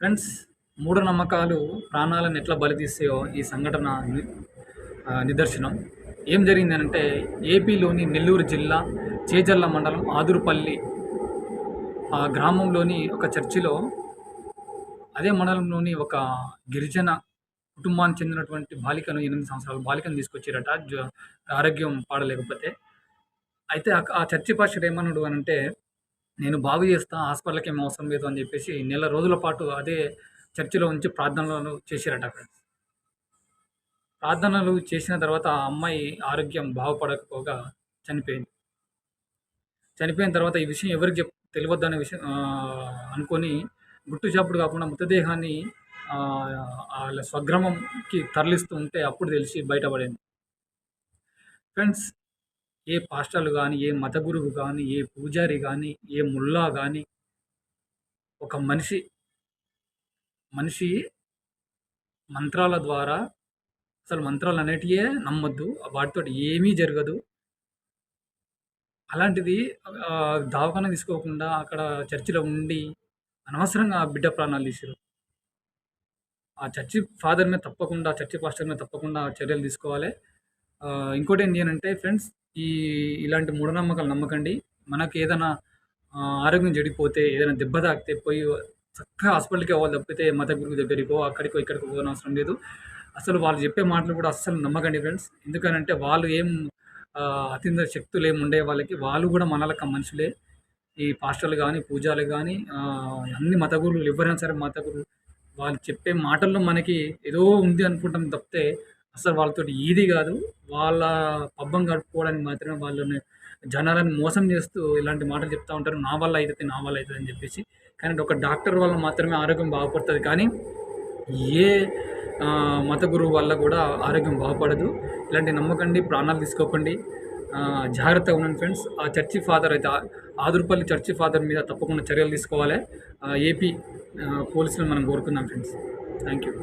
Friends మూఢనమ్మకాలు ప్రాణాలను ఎట్లా బలితీస్తాయో ఈ సంఘటన నిదర్శనం. ఏం జరిగిందనంటే ఏపీలోని నెల్లూరు జిల్లా చేజర్ల మండలం ఆదురుపల్లి ఆ గ్రామంలోని ఒక చర్చిలో అదే మండలంలోని ఒక గిరిజన కుటుంబానికి చెందినటువంటి బాలికను ఎనిమిది సంవత్సరాల బాలికను తీసుకొచ్చారట. ఆరోగ్యం పాడలేకపోతే. అయితే ఆ చర్చి పాస్టర్ ఏమన్నాడు అని అంటే నేను బాగు చేస్తా హాస్పిటల్కి ఏం అవసరం లేదు అని చెప్పేసి నెల రోజుల పాటు అదే చర్చిలో ఉంచి ప్రార్థనలు చేశారట ఫ్రెండ్స్ ప్రార్థనలు చేసిన తర్వాత ఆ అమ్మాయి ఆరోగ్యం బాగుపడకపోగా చనిపోయింది. చనిపోయిన తర్వాత ఈ విషయం ఎవరికి చెప్ తెలియవద్దనే విషయం అనుకొని గుట్టుచాపుడు కాకుండా మృతదేహాన్ని వాళ్ళ స్వగ్రామంకి తరలిస్తూ ఉంటే అప్పుడు తెలిసి బయటపడింది. ఫ్రెండ్స్ ఏ పాస్టర్లు కానీ ఏ మత గురువు కానీ ఏ పూజారి కానీ ఏ ముల్లా కానీ ఒక మనిషి మనిషి మంత్రాల ద్వారా అసలు మంత్రాలు అనేటివే నమ్మొద్దు వాటితో ఏమీ జరగదు. అలాంటిది ఆ, తీసుకోకుండా అక్కడ చర్చిలో ఉండి అనవసరంగా ఆ బిడ్డ ప్రాణాలు తీసారు ఆ చర్చి ఫాదర్ మీద తప్పకుండా చర్చి పాస్టర్ మీద తప్పకుండా చర్యలు తీసుకోవాలి. ఇంకోటి ఏంటి అంటే ఫ్రెండ్స్ ఈ ఇలాంటి మూఢనమ్మకాలు నమ్మకండి. మనకి ఏదైనా ఆరోగ్యం చెడిపోతే ఏదైనా దెబ్బ తాకితే పోయి చక్కగా హాస్పిటల్కి అవ్వాలి తప్పితే మత గురువు దగ్గరికో అక్కడికో ఇక్కడికో అవసరం లేదు. అసలు వాళ్ళు చెప్పే మాటలు కూడా అస్సలు నమ్మకండి ఫ్రెండ్స్. ఎందుకనంటే వాళ్ళు ఏం ఆ, అతీంద్ర శక్తులు ఏమి ఉండే వాళ్ళకి వాళ్ళు కూడా మనలక మనుషులే. ఈ పాస్టర్లు కానీ పూజాలు కానీ అన్ని మత గురువులు ఎవరైనా సరే మత గురువులు వాళ్ళు చెప్పే మాటల్లో మనకి ఏదో ఉంది అనుకుంటాం తప్పితే అసలు వాళ్ళతో ఈది కాదు. వాళ్ళ పబ్బం గడుపుకోవడానికి మాత్రమే వాళ్ళని జనాలను మోసం చేస్తూ ఇలాంటి మాటలు చెప్తూ ఉంటారు. నా వల్ల అవుతుంది నా వల్ల అవుతుంది అని చెప్పేసి. కానీ ఒక డాక్టర్ వల్ల మాత్రమే ఆరోగ్యం బాగుపడుతుంది. కానీ ఏ మత గురువు వల్ల కూడా ఆరోగ్యం బాగుపడదు. ఇలాంటి నమ్మకండి ప్రాణాలు తీసుకోకండి. జాగ్రత్తగా ఉండండి ఫ్రెండ్స్. ఆ చర్చి ఫాదర్ అయితే ఆదుర్పల్లి చర్చి ఫాదర్ మీద తప్పకుండా చర్యలు తీసుకోవాలి. ఏపీ పోలీసులను మనం కోరుకుందాం ఫ్రెండ్స్. Thank you.